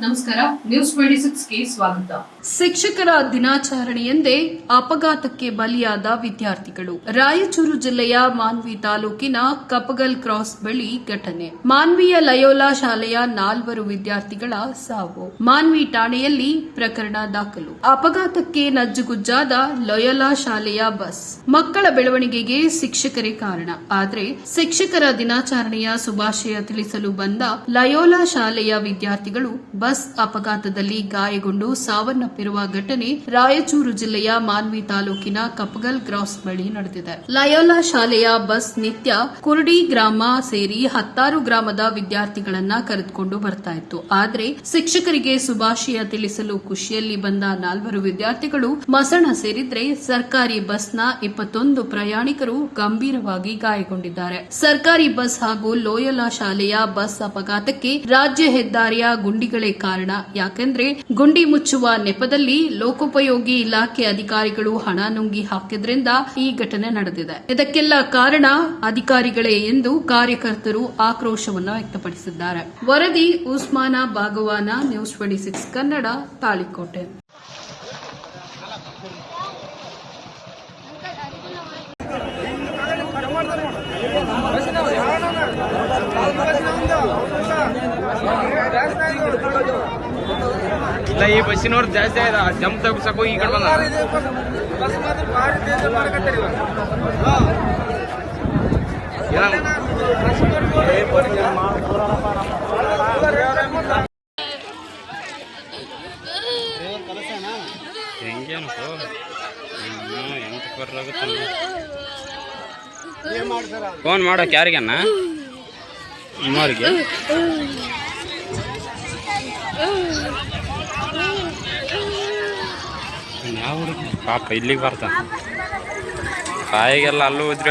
ನಮಸ್ಕಾರ news twenty ಸಿಕ್ಸ್ಗೆ ಸ್ವಾಗತ. ಶಿಕ್ಷಕರ ದಿನಾಚರಣೆಯಂದೇ ಅಪಘಾತಕ್ಕೆ ಬಲಿಯಾದ ವಿದ್ಯಾರ್ಥಿಗಳು. ರಾಯಚೂರು ಜಿಲ್ಲೆಯ ಮಾನ್ವಿ ತಾಲೂಕಿನ ಕಪಗಲ್ ಕ್ರಾಸ್ ಬಳಿ ಘಟನೆ. ಮಾನ್ವಿಯ ಲಯೋಲಾ ಶಾಲೆಯ ನಾಲ್ವರು ವಿದ್ಯಾರ್ಥಿಗಳ ಸಾವು. ಮಾನ್ವಿ ಠಾಣೆಯಲ್ಲಿ ಪ್ರಕರಣ ದಾಖಲು. ಅಪಘಾತಕ್ಕೆ ನಜ್ಜುಗುಜ್ಜಾದ ಲಯೋಲಾ ಶಾಲೆಯ ಬಸ್. ಮಕ್ಕಳ ಬೆಳವಣಿಗೆಗೆ ಶಿಕ್ಷಕರೇ ಕಾರಣ. ಆದರೆ ಶಿಕ್ಷಕರ ದಿನಾಚರಣೆಯ ಶುಭಾಶಯ ತಿಳಿಸಲು ಬಂದ ಲಯೋಲಾ ಶಾಲೆಯ ವಿದ್ಯಾರ್ಥಿಗಳು ಬಸ್ ಅಪಘಾತದಲ್ಲಿ ಗಾಯಗೊಂಡು ಸಾವನ್ನಪ್ಪಿರುವ ಘಟನೆ ರಾಯಚೂರು ಜಿಲ್ಲೆಯ ಮಾನ್ವಿ ತಾಲೂಕಿನ ಕಪಗಲ್ ಕ್ರಾಸ್ ಬಳಿ ನಡೆದಿದೆ. ಲಯೋಲಾ ಶಾಲೆಯ ಬಸ್ ನಿತ್ಯ ಕುರುಡಿ ಗ್ರಾಮ ಸೇರಿ ಹತ್ತಾರು ಗ್ರಾಮದ ವಿದ್ಯಾರ್ಥಿಗಳನ್ನ ಕರೆದುಕೊಂಡು ಬರ್ತಾ ಇತ್ತು. ಆದರೆ ಶಿಕ್ಷಕರಿಗೆ ಶುಭಾಶಯ ತಿಳಿಸಲು ಖುಷಿಯಲ್ಲಿ ಬಂದ ನಾಲ್ವರು ವಿದ್ಯಾರ್ಥಿಗಳು ಮಸಣ ಸೇರಿದ್ರೆ ಸರ್ಕಾರಿ ಬಸ್ನ ಇಪ್ಪತ್ತೊಂದು ಪ್ರಯಾಣಿಕರು ಗಂಭೀರವಾಗಿ ಗಾಯಗೊಂಡಿದ್ದಾರೆ. ಸರ್ಕಾರಿ ಬಸ್ ಹಾಗೂ ಲೋಯಲಾ ಶಾಲೆಯ ಬಸ್ ಅಪಘಾತಕ್ಕೆ ರಾಜ್ಯ ಹೆದ್ದಾರಿಯ ಗುಂಡಿಗಳೇ ಕಾರಣ. ಯಾಕೆಂದ್ರೆ ಗುಂಡಿ ಮುಚ್ಚುವ ನೆಪದಲ್ಲಿ ಲೋಕೋಪಯೋಗಿ ಇಲಾಖೆ ಅಧಿಕಾರಿಗಳು ಹಣ ನುಂಗಿ ಹಾಕಿದ್ರಿಂದ ಈ ಘಟನೆ ನಡೆದಿದೆ. ಇದಕ್ಕೆಲ್ಲ ಕಾರಣ ಅಧಿಕಾರಿಗಳೇ ಎಂದು ಕಾರ್ಯಕರ್ತರು ಆಕ್ರೋಶವನ್ನು ವ್ಯಕ್ತಪಡಿಸಿದ್ದಾರೆ. ವರದಿ Usman Bhagwan, news twenty six Kannada, Talikote. ಇಲ್ಲ ಈ ಬಸ್ಸಿನವ್ರು ಜಾಸ್ತಿ ಆಯ್ತು? ಜಂಪ್ ತಗ್ಸಕ್ಕೋ ಈ ಕಡೆ ಬಂದ ಹೆಂಗೇನಪ್ಪ ಎಂತ ಬರ್ಲಾಗುತ್ತೆ ಫೋನ್ ಮಾಡೋಕೆ ಯಾರಿಗನ್ನ? ಅಮ್ಮವ್ರಿಗೆ ಪಾಪ ಇಲ್ಲಿಗೆ ಬರ್ತಾನ. ಕಾಯಿಗೆಲ್ಲ ಅಲ್ಲೂ ಉದ್ರಿ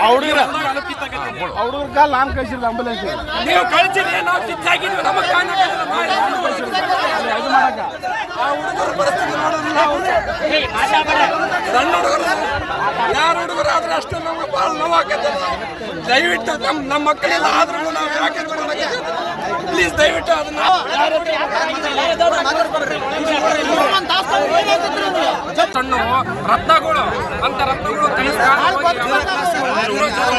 ಹುಡುಗರ ಕಾಲ್ ನಾನ್ ಕಳ್ಸಿಲ್ಲ ಅಂಬುಲೆನ್ಸ್ ನೀವು ಕಳಿಸಿದ್ರೆ ನಾವು ನಮಗೆ ಇದು ಮಾಡಕ ಸಣ್ಣ ಹುಡುಗರು ಯಾರು ಹುಡುಗರು ಆದ್ರೆ ಅಷ್ಟೇ ನಮ್ಗೆ ಭಾಳ ನೋವಾಗತ್ತೆ ದಯವಿಟ್ಟು ನಮ್ಮ ನಮ್ಮ ಮಕ್ಕಳೆಲ್ಲ ಆದ್ರೂ ನಾವು ಯಾಕೆ ಪ್ಲೀಸ್ ದಯವಿಟ್ಟು ಅದನ್ನ ಸಣ್ಣ ರತ್ನಗಳು ಅಂತ ರತ್ನಗಳು